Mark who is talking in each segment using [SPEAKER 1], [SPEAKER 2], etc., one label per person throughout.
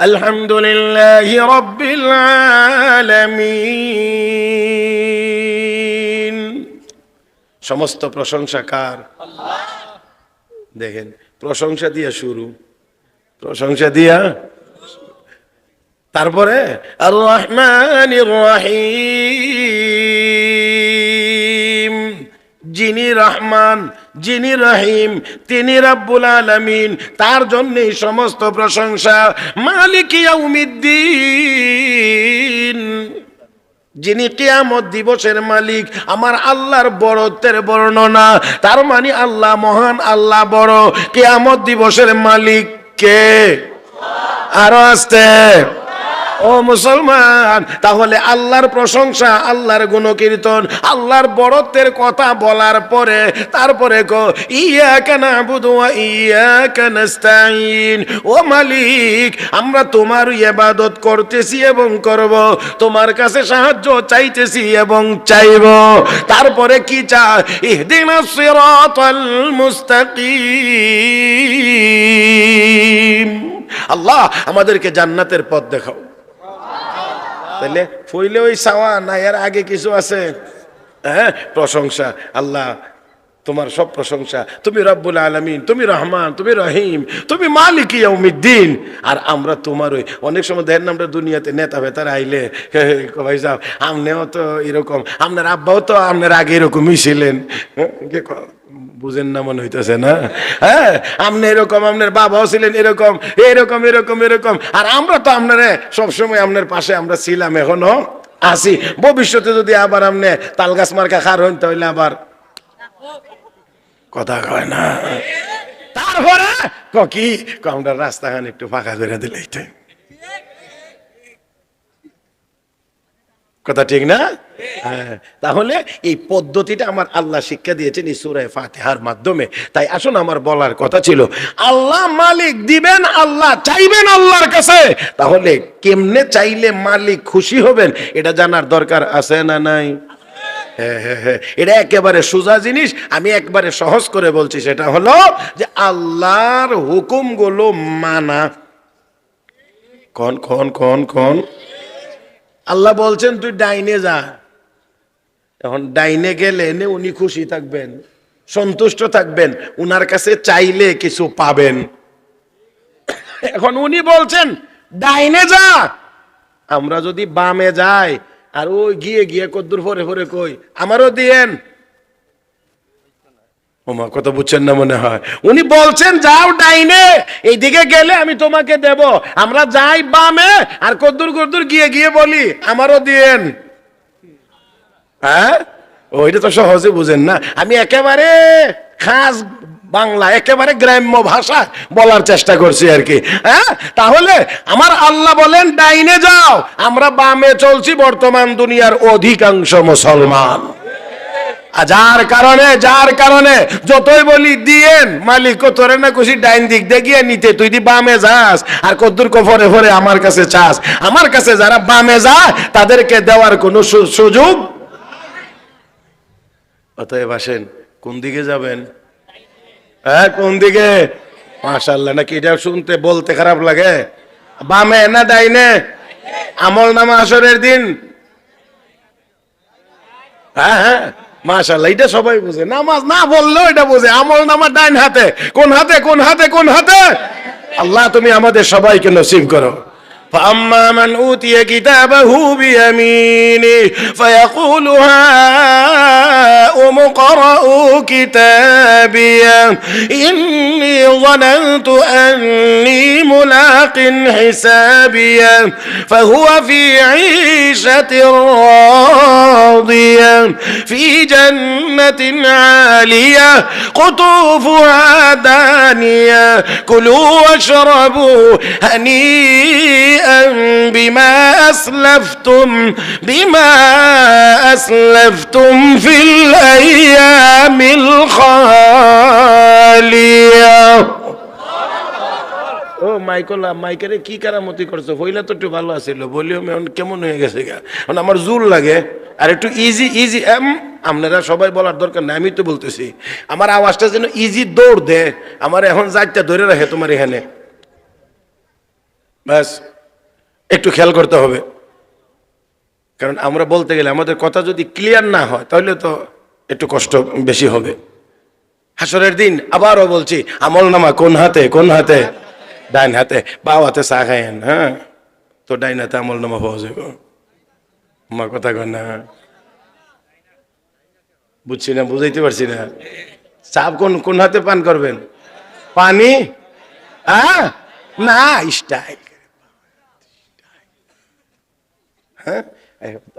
[SPEAKER 1] الحمد لله رب العالمين সমস্ত প্রশংসা কার দেখেন প্রশংসা দিয়া শুরু প্রশংসা দিয়া তারপরে আর রহমান রহিম যিনি রহমান, যিনি রহিম, তিনি রাব্বুল আলামিন, তার জন্যই সমস্ত প্রশংসা। মালিক ইয়াউমিদ্দিন, যিনি কিয়ামত দিবসের মালিক, আমার আল্লাহর বড়ত্বের বর্ণনা। তার মানে আল্লাহ মহান, আল্লাহ বড়। কিয়ামত দিবসের মালিক কে? আরও আসতে। ও মুসলমান, তাহলে আল্লাহর প্রশংসা, আল্লাহর গুণকীর্তন, আল্লাহর বড়ত্বের কথা বলার পরে তারপরে কো ইয়া কেনা বুধু ইয়া কেনাস্তাইন ও মালিক, আমরা তোমার ইবাদত করতেছি এবং করব, তোমার কাছে সাহায্য চাইতেছি এবং চাইব। তারপরে কি চা ইহদিনা সিরাতাল মুস্তাকিম। আল্লাহ, আমাদেরকে জান্নাতের পথ দেখাও। তাহলে ফইলে ওই চাওয়া না এর আগে কিছু আছে? হ্যাঁ প্রশংসা। আল্লাহ তোমার সব প্রশংসা। তুমি রব্বুল আলমিন তুমি রহমান তুমি রহিম তুমি মালিক ইয়াউমিদ্দিন। আর আমরা তোমার ওই অনেক সময় দেখেন আমরা দুনিয়াতে নেতা ভেতার আইলে ভাই সাহেব আমনেও তো এরকম আপনার আব্বাও তো আপনার আগে এরকমই ছিলেন। হ্যাঁ, বুঝেন না, মনে হইতেছে, না? হ্যাঁ আপনি এরকম আপনার বাবাও ছিলেন এরকম এরকম এরকম এরকম। আর আমরা তো আপনারে সবসময় আপনার পাশে আমরা ছিলাম, এখনও আছি। ভবিষ্যতে যদি আবার আপনি তাল গাছ মার্কা খার হইন, তাহলে আবার কথা কয় না। তারপরে ক আমরা রাস্তাখান একটু ফাঁকা করে দিলে কথা ঠিক না? হ্যাঁ তাহলে এই পদ্ধতিটা আমার আল্লাহ শিক্ষা দিয়েছেন এই সুরায় ফাতিহার মাধ্যমে। তাই আসুন, আমার বলার কথা ছিল, আল্লাহ মালিক দিবেন, আল্লাহ চাইবেন আল্লাহর কাছে। তাহলে কেমনে চাইলে মালিক খুশি হবেন, এটা জানার দরকার আছে না নাই? হ্যাঁ হ্যাঁ এটা একেবারে সোজা জিনিস। আমি একবারে সহজ করে বলছি, সেটা হলো যে আল্লাহর হুকুমগুলো মানা। কন কন কন কন। আল্লাহ বলছেন, তুই ডাইনে যা। এখন ডাইনে গেলে উনি খুশি থাকবেন, সন্তুষ্ট থাকবেন, উনার কাছে চাইলে কিছু পাবেন। এখন উনি বলছেন, ডাইনে যা। আমরা যদি বামে যাই, আর ওই গিয়ে গিয়ে কদ্দুর ফরে ফরে কই, আমারও দিয়েন। ওমা, কথা বুঝছেন না মনে হয়? উনি বলছেন, যাও ডাইনে, এইদিকে গেলে আমি তোমাকে দেব। আমরা যাই বামে, আর কদ্দুর কদ্দুর গিয়ে গিয়ে বলি, আমারও দিয়েন। হ্যাঁ? ওইটা তো সহজে বুঝেন না। আমি একেবারে খাস বাংলা, একেবারে গ্রাম্য ভাষা বলার চেষ্টা করছি আর কি। হ্যাঁ? তাহলে আমার আল্লাহ বলেন, ডাইনে যাও, আমরা বামে চলছি, বর্তমান দুনিয়ার অধিকাংশ মুসলমান। যার কারণে যার কারণে যতই বলি দিয়েন, মালিক তোরে না খুশি ডাইন দিক দিয়ে গিয়ে নিতে, তুই দি বামে যাস, আর কদ্দুর কফরে ফরে আমার কাছে চাস। আমার কাছে যারা বামে যায়, তাদেরকে দেওয়ার কোনো সুযোগ? অতএব আসেন, কোন দিকে যাবেন? হ্যাঁ কোন দিকে? মাশাল্লাহ নাকি এটা শুনতে বলতে খারাপ লাগে? বামে না ডাইনে? আমল নামা আসরের দিন? হ্যাঁ হ্যাঁ। মাশাল্লাহ এটা সবাই বুঝে। নামাজ না বললেও এটা বুঝে। আমল নামা ডাইন হাতে। কোন হাতে কোন হাতে কোন হাতে? আল্লাহ তুমি আমাদের সবাইকে নসিব করো। فأما من أوتي كتابه بيمينه فيقول هاؤم اقرءوا كتابيه إني ظننت أني ملاق حسابيه فهو في عيشة راضية في جنة عالية قطوفها دانية. كلوا واشربوا هنيئا বিমা আসলাফতুম বিমা আসলাফতুম ফিল আইয়ামিল খালিয়া ও মাইকলা মাইকারে কি কারামতি করছ? হইলে তো একটু ভালো আছিল। বলিও মেয়ন কেমন হয়ে গেছে গা? এখন আমার জুল লাগে। আর একটু ইজি ইজি এম, আপনারা সবাই বলার দরকার নাই, আমি তো বলতেছি। আমার আওয়াজটা যেন ইজি দৌড় দে আমার এখন যাইতে ধরে রাখে তোমার এখানে। ব্যাস। একটু খেয়াল করতে হবে। কারণ আমরা বলতে গেলে আমাদের কথা যদি ক্লিয়ার না হয়, তাহলে তো একটু কষ্ট বেশি হবে। হাসরের দিন আবারও বলছি, আমল নামা কোন হাতে কোন হাতে? ডাইন হাতে বাও হাতে চা খাইয়েন হ্যাঁ? তো ডাইন হাতে আমল নামা পাওয়া যাবে। আমার কথা কন না। বুঝছি না, বুঝাইতে পারছি না। চাপ কোন কোন হাতে পান করবেন? পানি? হ্যাঁ? না, স্টাইল। হ্যাঁ?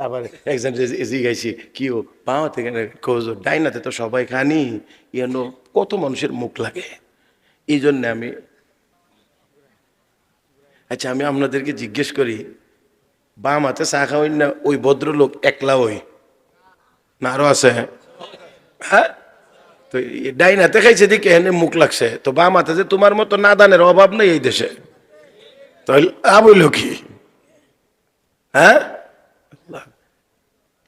[SPEAKER 1] আবার একজন জিগাইছি কি ও, পাও থেকে খোঁজো ডাইনাতে তো সবাই খানি। ইয়ান কত মানুষের মুখ লাগে। এই জন্য আমি আচ্ছা আমি আপনাদেরকে জিজ্ঞেস করি, বাম হাতে চা খাওয়াই না, ওই ভদ্রলোক একলা ওই? না, আরও আছে হ্যাঁ? তো ডাইন হাতে খাইছে দিকে এনে মুখ লাগছে। তো বাম হাতে যে তোমার মতো নাদানের অভাব নেই এই দেশে। তাহলে আবইল কি? হ্যাঁ।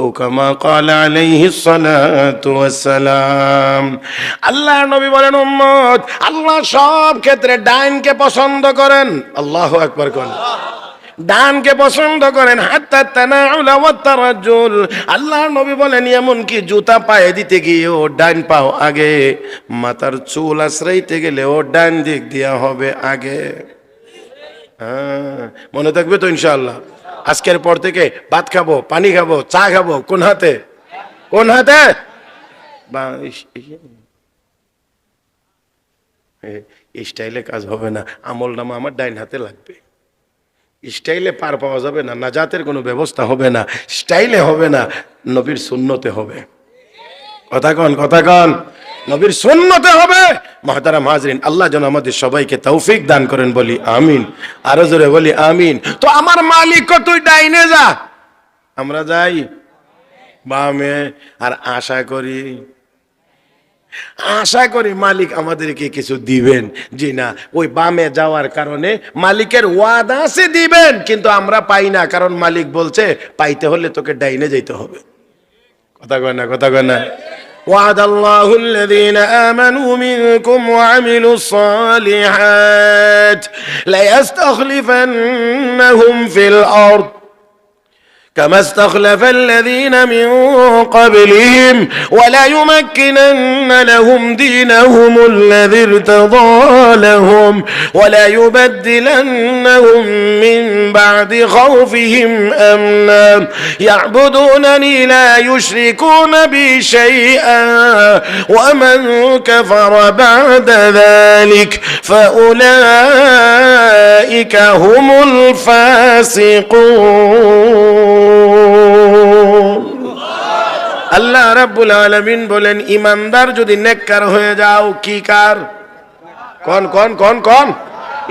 [SPEAKER 1] أو كما قال عليه الصلاة والسلام আল্লাহ নবী বলেন উম্মত আল্লাহ সব ক্ষেত্রে ডাইনকে পছন্দ করেন আল্লাহু আকবার কোন ডানকে পছন্দ করেন হাত্তা তানাউলা ওয়াত তারাজ্জুল আল্লাহ নবী বলেন এমন কি জুতা পায়ে দিতে গিয়ে ও ডান পাও আগে মাথার চুল আশ্রাইতে গেলে ও ডান দিক দিয়া হবে আগে হ্যাঁ মনে থাকবে তো ইনশাআল্লাহ আজকের পর থেকে ভাত খাব, পানি খাব, চা খাব। কোন হাতে? কোন হাতে? স্টাইলে কাজ হবে না। আমল নামা আমার ডাইন হাতে লাগবে। স্টাইলে পার পাওয়া যাবে না, নাজাতের কোনো ব্যবস্থা হবে না। স্টাইলে হবে না, নবীর শূন্যতে হবে। কথা কন কথা কন। নবীর সুন্নতে হবে। মহাতারা মাজরিন আল্লাহ যেন আমাদের সবাইকে তৌফিক দান করেন, বলি আমিন। আরও জোরে বলি আমিন। তো আমার মালিক তুই ডাইনে যা। আমরা যাই। বামে। আর আশা করি আশা করি মালিক আমাদেরকে কিছু দিবেন। জি না, ওই বামে যাওয়ার কারণে মালিকের ওয়াদা আছে, দিবেন। কিন্তু আমরা পাই না, কারণ মালিক বলছে, পাইতে হলে তোকে ডাইনে যেতে হবে। কথা কয় না, কথা কয় না। وعد الله الذين آمنوا منكم وعملوا الصالحات ليستخلفنهم في الأرض. كما استخلف الذين من قبلهم ولا يمكنن لهم دينهم الذي ارتضى لهم ولا يبدلنهم من بعد خوفهم أمنا. يعبدونني لا يشركون بي شيئا ومن كفر بعد ذلك فأولئك هم الفاسقون. আল্লাহ রাব্বুল আলামিন বলেন, ইমানদার যদি নেককার হয়ে যাও, কি কার? কোন কোন কোন কোন।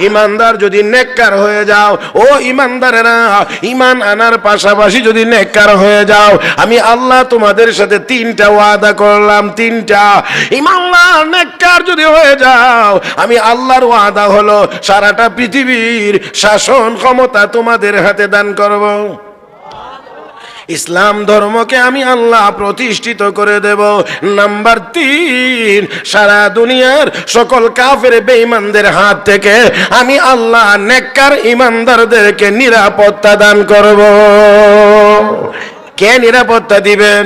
[SPEAKER 1] ইমানদার যদি নেককার হয়ে যাও, ও ইমানদারেরা, ইমান আনার পাশাপাশি যদি নেককার হয়ে যাও, আমি আল্লাহ তোমাদের সাথে তিনটা ওয়াদা করলাম, তিনটা। ইমানদার নেককার যদি হয়ে যাও, আমি আল্লাহর ওয়াদা হলো, সারাটা পৃথিবীর শাসন ক্ষমতা তোমাদের হাতে দান করব। ইসলাম ধর্মকে আমি আল্লাহ প্রতিষ্ঠিত করে দেব। নাম্বার তিন, সারা দুনিয়ার সকল কাফের বেঈমানদের হাত থেকে আমি আল্লাহ নেককার ইমানদারদেরকে নিরাপত্তা দান করব। কে নিরাপত্তা দিবেন?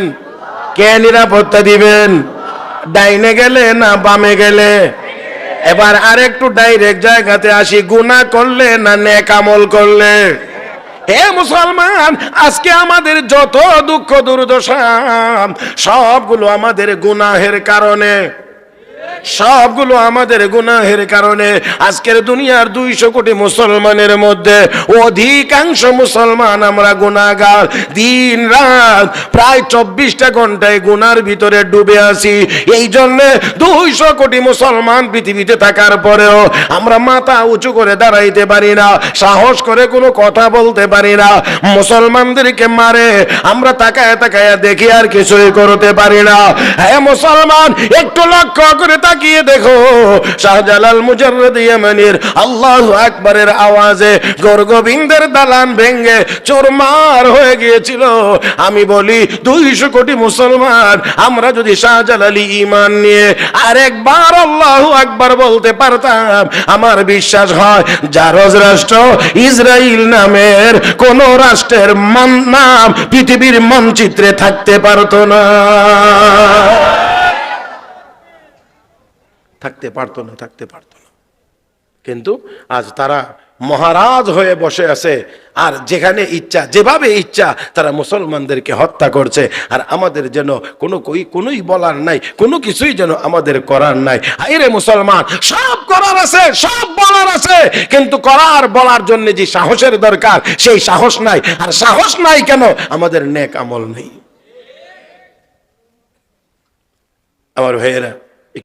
[SPEAKER 1] কে নিরাপত্তা দিবেন? ডাইনে গেলে না বামে গেলে? এবার আরেকটু ডাইরেক্ট জায়গাতে আসি। গুনাহ করলে না নেক আমল করলে? হে মুসলমান আজকে আমাদের যত দুঃখ দুর্দশা সবগুলো আমাদের গুনাহের কারণে। সবগুলো আমাদের গুনাহের কারণে আজকের দুনিয়ার দুইশো কোটি মুসলমানের মধ্যে অধিকাংশ মুসলমান আমরা গুনাগার দিন রাত প্রায় চব্বিশটা ঘন্টায় গুনার ভিতরে ডুবে আছি। এই জন্যে দুইশো কোটি মুসলমান পৃথিবীতে থাকার পরেও আমরা মাথা উঁচু করে দাঁড়াইতে পারি না, সাহস করে কোনো কথা বলতে পারি না। মুসলমানদেরকে মারে, আমরা তাকায় তাকায় দেখি আর কিছুই করতে পারি না। হ্যাঁ মুসলমান, একটু লক্ষ্য করে তাকায় তাকিয়ে দেখো, শাহজালাল মুজাররদ ইয়ামানির আল্লাহু আকবারের আওয়াজে গোরগোবিন্দের দালান ভেঙ্গে চোরমার হয়ে গিয়েছিল। আমি বলি, দুইশো কোটি মুসলমান, আমরা যদি শাহজালালি ইমান নিয়ে আরেকবার আল্লাহু আকবার বলতে পারতাম, আমার বিশ্বাস হয় জারজ রাষ্ট্র ইসরায়েল নামের কোন রাষ্ট্রের মান- নাম পৃথিবীর মানচিত্রে থাকতে পারতো না। থাকতে পারতো না, থাকতে পারতো না। কিন্তু আজ তারা মহারাজ হয়ে বসে আছে, আর যেখানে ইচ্ছা, যেভাবে ইচ্ছা তারা মুসলমানদেরকে হত্যা করছে, আর আমাদের যেন কোনো কই, কোনোই বলার নাই, কোনো কিছুই যেন আমাদের করার নাই। হাইরে মুসলমান, সব করার আছে, সব বলার আছে, কিন্তু করার, বলার জন্য যে সাহসের দরকার, সেই সাহস নাই। আর সাহস নাই কেন? আমাদের নেক আমল নেই। আমার ভাইয়েরা